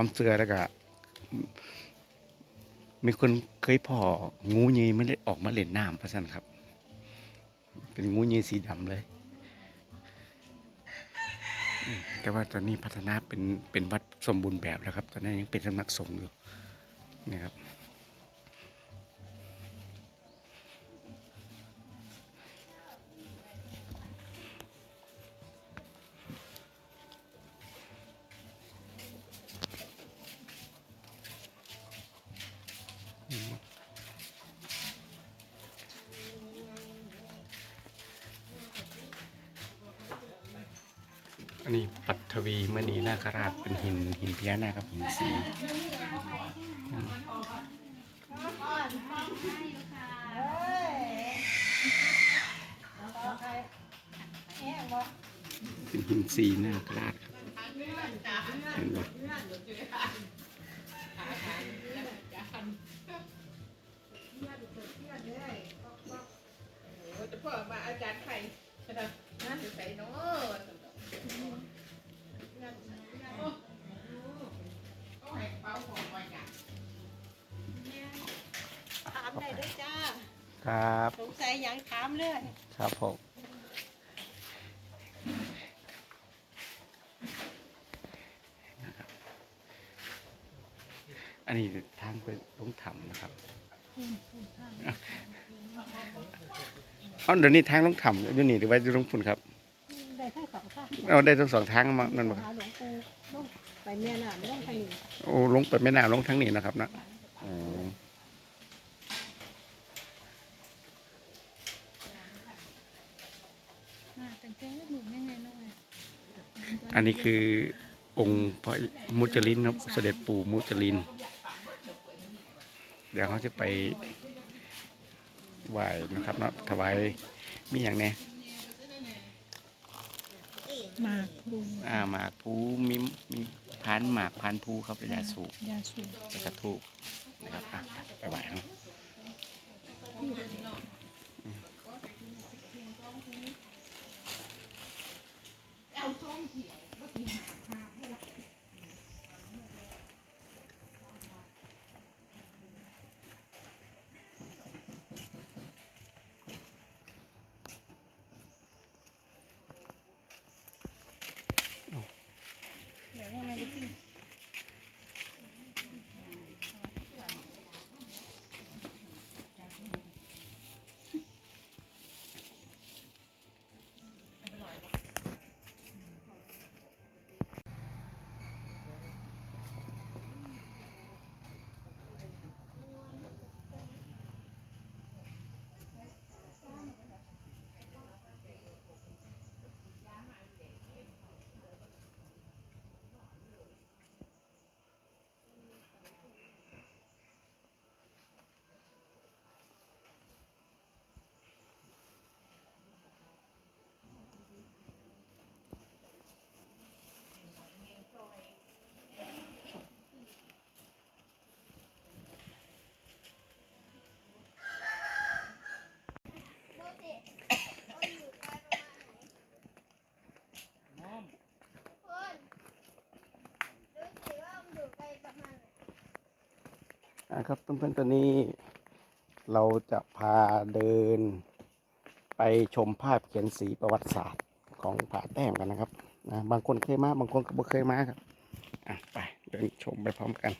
ความเสื่อแล้วก็มีคนเคยพ่องูยีไม่ได้ออกมาเล่นน้ำพระสันครับ เป็นงูยีสีดำเลย แต่ว่าตอนนี้พัฒนาเป็นเป็นวัดสมบูรณ์แบบแล้วครับ ตอนนี้ยังเป็นสำนักสงฆ์อยู่นะครับ อันนี้ปัทวีมณีนาคราชเป็นหินหินพญานาคครับหินสีเป็นหินสีนาคราชครับเห็นไหม ครับสงสัยหยังถามเลยครับผมอันนี้ทางไปลงถ้ำนะครับอ๋อเดี๋ยวนี้ทางลงถ้ำอยู่นี่หรือว่าอยู่ลงพุ่นครับได้ทั้งสองข้างเอาได้ทั้งสองทางมานั่นบ่ครับหาหลวงปู่ลงไปเมียน่ะลงไปนี่โอ้ลงไปไม่น่าลงทางนี้นะครับนะอ๋อ มาแต่งเจ้าหนุ่มยังไงน้องไง อันนี้คือองค์พระมุจลินครับเสด็จปู่มุจลิน เดี๋ยวเขาจะไปไหว้นะครับเนาะถวายมีอย่างแน่หมากลุงอ่าหมากภูมีมีพานหมากพานภูครับระยาสูบยาสูบแล้วก็ทูบนะครับอะไปไหว้เนาะ นะครับเพื่อนๆตอนนี้ เราจะพาเดิน ไปชมภาพเขียนสีประวัติศาสตร์ของผาแต้มกันนะครับนะบางคนเคยมาบางคนก็ไม่เคยมาครับอะไปเดินชมไปพร้อมกัน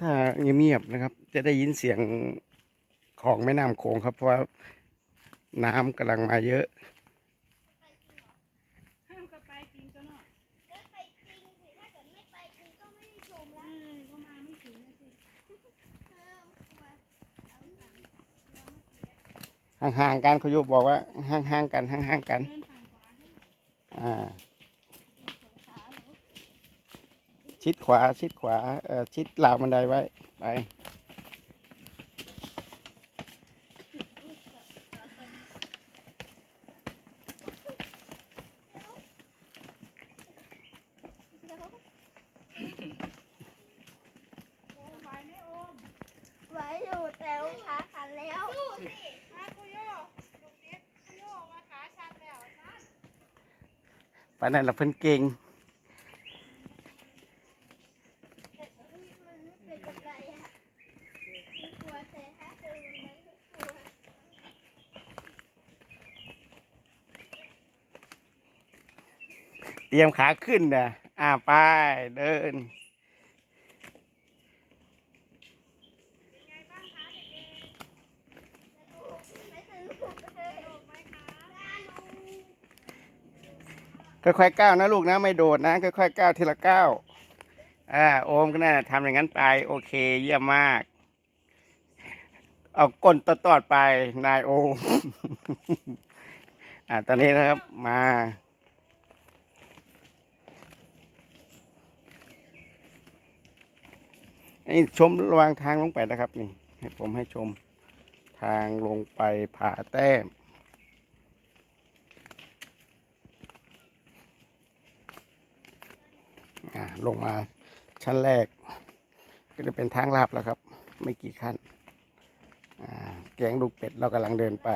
ถ้าเงียบๆนะครับ จะได้ยินเสียงของแม่น้ำโขงครับ เพราะว่าน้ำกำลังมาเยอะห้ามกับไปจริงจ้ะเนาะไปจริงสิถ้าเกิดไม่ไปจริงก็ไม่ได้ชมเอแล้วอก็มาไม่ถึงนะสิห่างๆกันเขาโยบอกว่าห่างๆกันห่างๆกันเดินผ่านขวาให้อ่า ชิดขวาชิดขวาเอ่อชิดราวบันไดไว้ ไป ไหอยู่แต่วขาแล้วไปนั่นละเพิ่นเก่ง เตรียมขาขึ้นนะอ่าไปเดินค่อยๆก้าวนะลูกนะไม่โดดนะค่อยๆก้าวทีละก้าวอ่าโอมก็น่าทำอย่างนั้นไป โอเค เยี่ยมมาก เอาก้นตอดๆไปนายโอม อ่าตอนนี้นะครับมา นี่ชมระหวางทางลงไปนะครับนี่ให้ผมให้ชมทางลงไปผาแต้มลงมาชั้นแรก ก็จะเป็นทางลาบแล้วครับ ไม่กี่ขั้นแกงลูกเป็ดเรากำลังเดินไป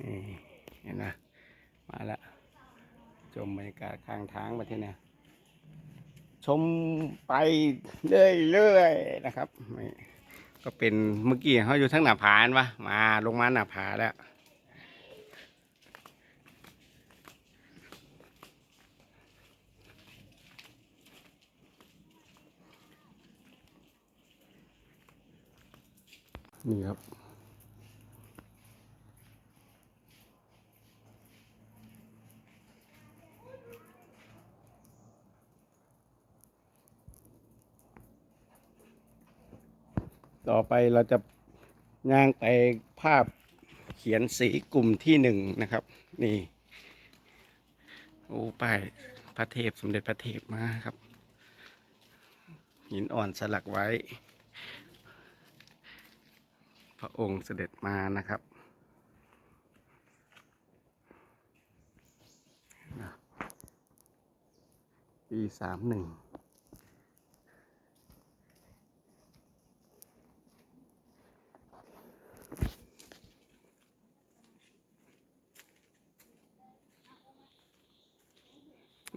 นี่เห็นนะม ชมบรรยากาศข้างทางมาที่เนี่ยชมไปเรื่อยๆนะครับ ก็เป็นเมื่อกี้เขาอยู่ทั้งหน้าผานปะมาลงมาหน้าผาแล้วนี่ครับ ต่อไปเราจะย่างไปภาพเขียนสีกลุ่มที่หนึ่งนะครับ นี่โอ้ป้ายพระเทพสมเด็จพระเทพมาครับหินอ่อนสลักไว้ พระองค์เสด็จมานะครับปีสามหนึ่ง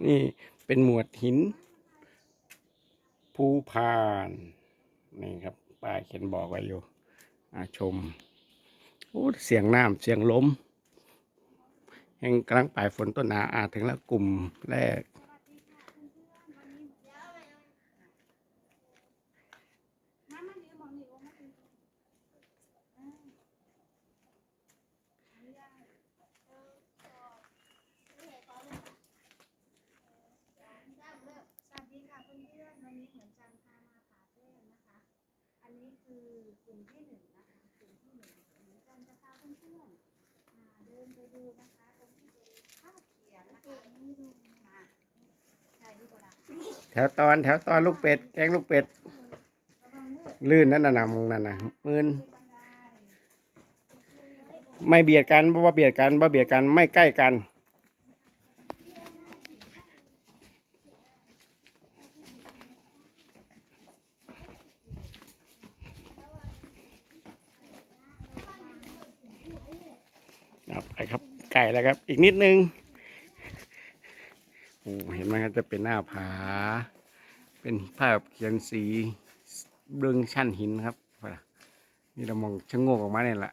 นี่เป็นหมวดหิน ภูพานนี่ครับป้ายเขียนบอกไว้อยู่อาชมโอ้เสียงน้ำเสียงลมแห่งกลางปลายฝนต้นหนาอาจถึงแล้วกลุ่มแรก สวัสดีค่ะเพื่อนๆวันนี้เหมือนจันพามาผาแต้มนะคะ อันนี้ คือกลุ่มที่หนึ่งนะคะกลุ่มที่หนึ่งเหมือนจันจะพาเพื่อนๆมาเดินไปดูนะคะตรงที่เป็นภาพเขียนนะคะนี่ดูมาใช่ดีกว่าละแถวตอนแถวตอนลูกเป็ด แกงลูกเป็ดลื่นนั่นน่ะนะมึงนั่นน่ะมืนไม่เบียดกันบ่ว่าเบียดกันบ่เบียดกันไม่ใกล้กัน ครับไปครับไก่แล้วครับ อีกนิดนึงโอ้เห็นไหมครับจะเป็นหน้าผา เป็นภาพเขียนสีเบื้องชั้นหินครับนี่เรามองชะโงกออกมาเนี่ยแหละ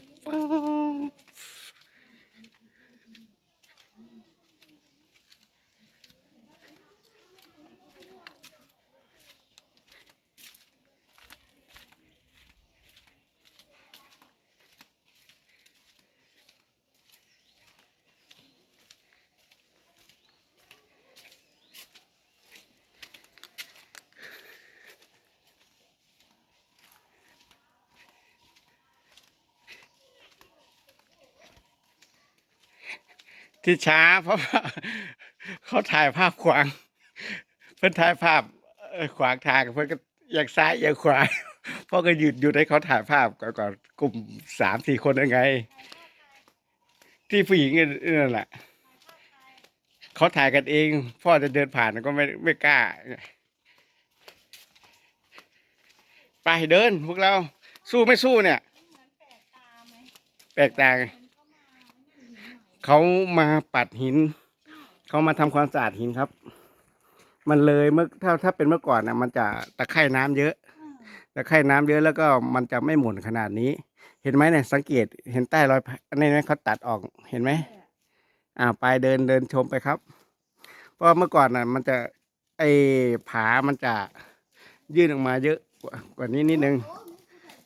ที่ช้า เพราะว่าเขาถ่ายภาพขวาง เพื่อนถ่ายภาพขวางทางเพื่อนก็อยากซ้ายอยากขวาพ่อก็หยุดหยุดให้เขาถ่ายภาพก่อนกลุ่มสามสี่คนยังไง ที่ผู้หญิงนั่นแหละเขาถ่ายกันเอง พ่อจะเดินผ่านก็ไม่ไม่กล้า ไปเดินพวกเราสู้ไม่สู้เนี่ย แปลกตาไง เขามาปัดหิน เขามาทำความสะอาดหินครับ มันเลยเมื่อถ้าถ้าเป็นเมื่อก่อนนะมันจะตะไคร่น้ำเยอะตะไคร่น้ำเยอะแล้วก็มันจะไม่หมุนขนาดนี้ เห็นไหมเนี่ยสังเกตเห็นใต้รอยอันนี้ไหมเขาตัดออกเห็นไหมอ่าไปเดินเดินชมไปครับ เพราะว่าเมื่อก่อนน่ะ มันจะไอผามันจะยื่นออกมาเยอะกว่ากว่านี้นิดนึง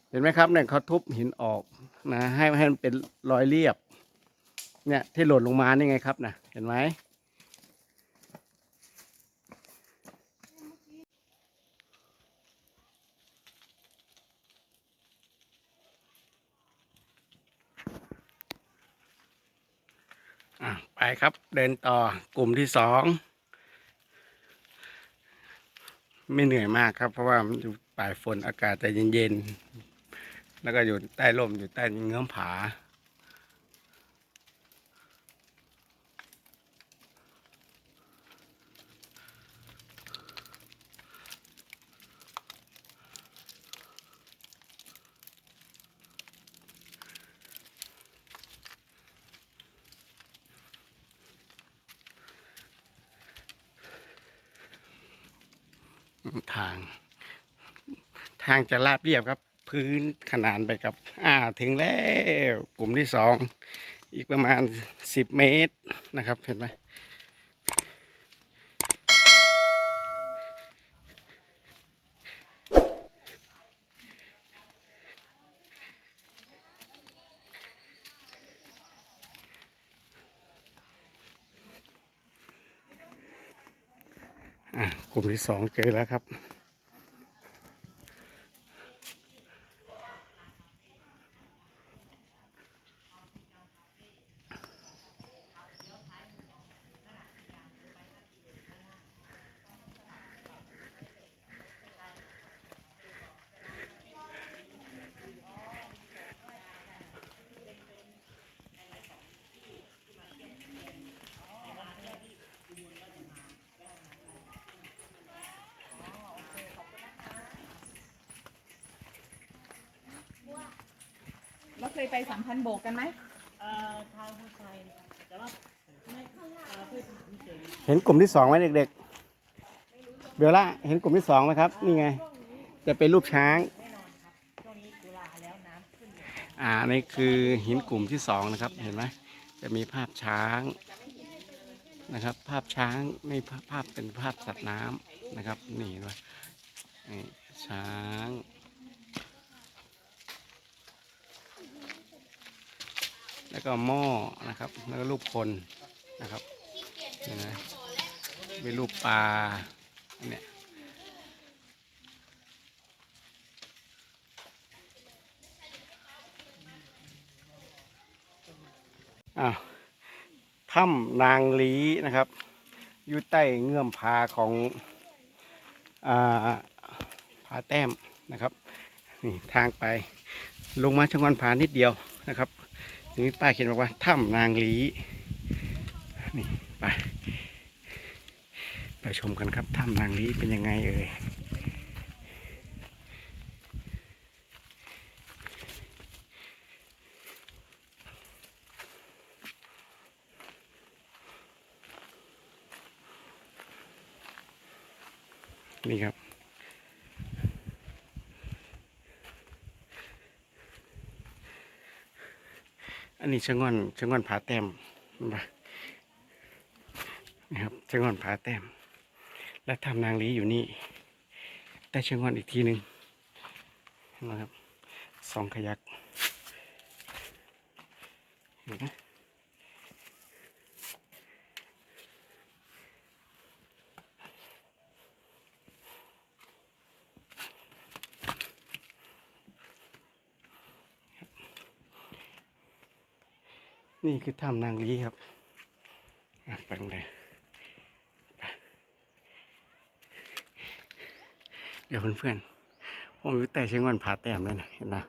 เห็นไหมครับเนี่ยเขาทุบหินออกนะให้ให้มันเป็นรอยเรียบ เนี่ยที่หล่นลงมานี่ไงครับนะเห็นไหมไปครับเดินต่อกลุ่มที่สอง ไม่เหนื่อยมากครับ เพราะว่ามันอยู่ปลายฝนอากาศจะเย็นๆ แล้วก็อยู่ใต้ร่มอยู่ใต้เงื้อมผา ทาง ทางจะราบเรียบครับ พื้นขนานไปกับ อ่าถึงแล้วกลุ่มที่สอง อีกประมาณสิบเมตรนะครับ เห็นไหมอ่ากลุ่มที่สองเจอแล้วครับ เคยไปสัมพันธ์โบกกันไหมเห็นกลุ่มที่สองไหมเด็กๆ เบลล่าเห็นกลุ่มที่สองไหมครับ นี่ไง จะเป็นรูปช้างอ่านี่คือหินกลุ่มที่สองนะครับ เห็นไหมจะมีภาพช้างนะครับ ภาพช้างนี่ภาพภาพเป็นภาพสัตว์น้ำนะครับ นี่ด้วยนี่ช้าง แล้วก็หม้อนะครับ แล้วก็รูปคนนะครับเห็นไหมมีรูปปลาเนี่ยอ้าวถ้ำนางลีนะครับอยู่ใต้เงื่อมผาของอ่าผาแต้มนะครับนี่ทางไปลงมาชะงอนผานิดเดียวนะครับ นี่ป้ายเขียนบอกว่าถ้ำนางลีนี่ไปไปชมกันครับถ้ำนางลีเป็นยังไงเอ่ย นี้ชะง่อนชะง่อนผาแต้มนะครับชะง่อนผาแต้ม และทำนางลีอยู่นี่แต่ชะง่อนอีกทีหนึ่งนะครับสองขยักเห็นไหม นี่คือถ้ำนางลีครับไปตรงไหนเดี๋ยวเพื่อนๆผมอยู่แต่เชียงวันผาแต้มเลยนะเห็นนะ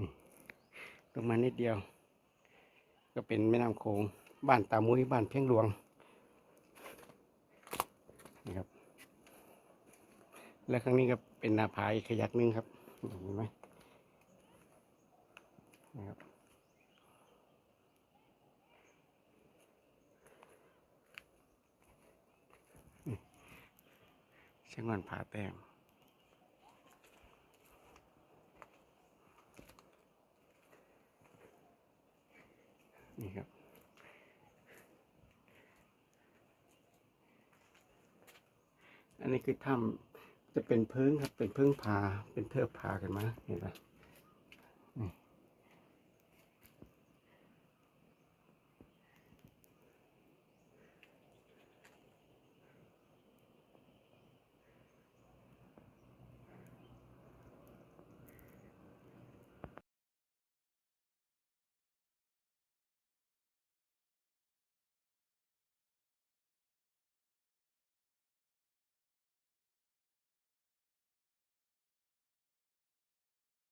นี่ลงมานิดเดียว ก็เป็นแม่น้ำโขงบ้านตามุ้ยบ้านเพียงหลวงนี่ครับ และครั้งนี้ก็เป็นนาผาอีกขยักนึงครับเห็นไหม นะครับเชงวันผาแต้มนี่ครับอันนี้คือถ้ำจะเป็นเพิงครับ เป็นเพิงผาเป็นเทือกผากันมาเห็นไหม